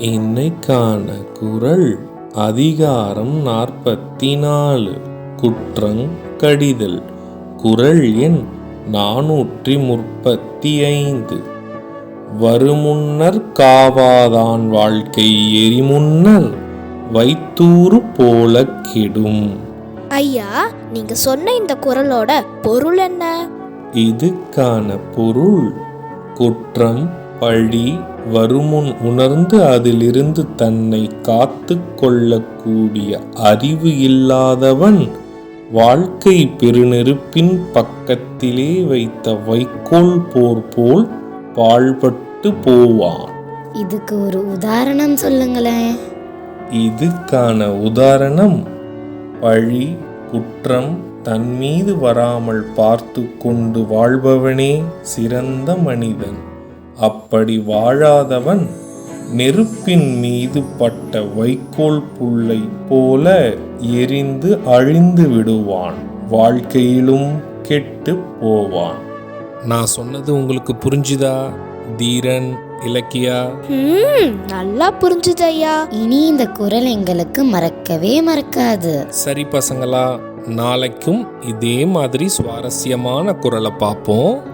இன்னைக்கான குரல் அதிகாரம் நாற்பத்தி நாலு குற்றங் கடிதல். குரல் எண் நானூற்றி முப்பத்தி ஐந்து வருமுன்னர் காவாதான் வாழ்க்கை எரிமுன்னர் வைத்தூறு போல கெடும். ஐயா நீங்க சொன்ன இந்த குரலோட பொருள் என்ன? இதுக்கான பொருள் குற்றம் பழி வருமுன் உணர்ந்து அதிலிருந்து தன்னை காத்து கொள்ளக்கூடிய அறிவு இல்லாதவன் வாழ்க்கை பெருநெருப்பின் பக்கத்திலே வைத்த வைக்கோல் போர் போல் பாழ்பட்டு போவான். இதுக்கு ஒரு உதாரணம் சொல்லுங்களேன். இதுக்கான உதாரணம் பழி குற்றம் தன் மீது வராமல் பார்த்து கொண்டு வாழ்பவனே சிறந்த மனிதன். அப்படி வாழாதவன் நெருப்பின் மீது பட்ட வைக்கோல் புல்லை போல எரிந்து அழிந்து விடுவான். வாழ்க்கையிலும் கெட்டு போவான். நான் சொன்னது உங்களுக்கு புரிஞ்சுதா தீரன் இலக்கியா? ம் நல்லா புரிஞ்சுது ஐயா. இனி இந்த குரல் எங்களுக்கு மறக்கவே மறக்காது. சரி பசங்களா நாளைக்கும் இதே மாதிரி சுவாரஸ்யமான குரலை பார்ப்போம்.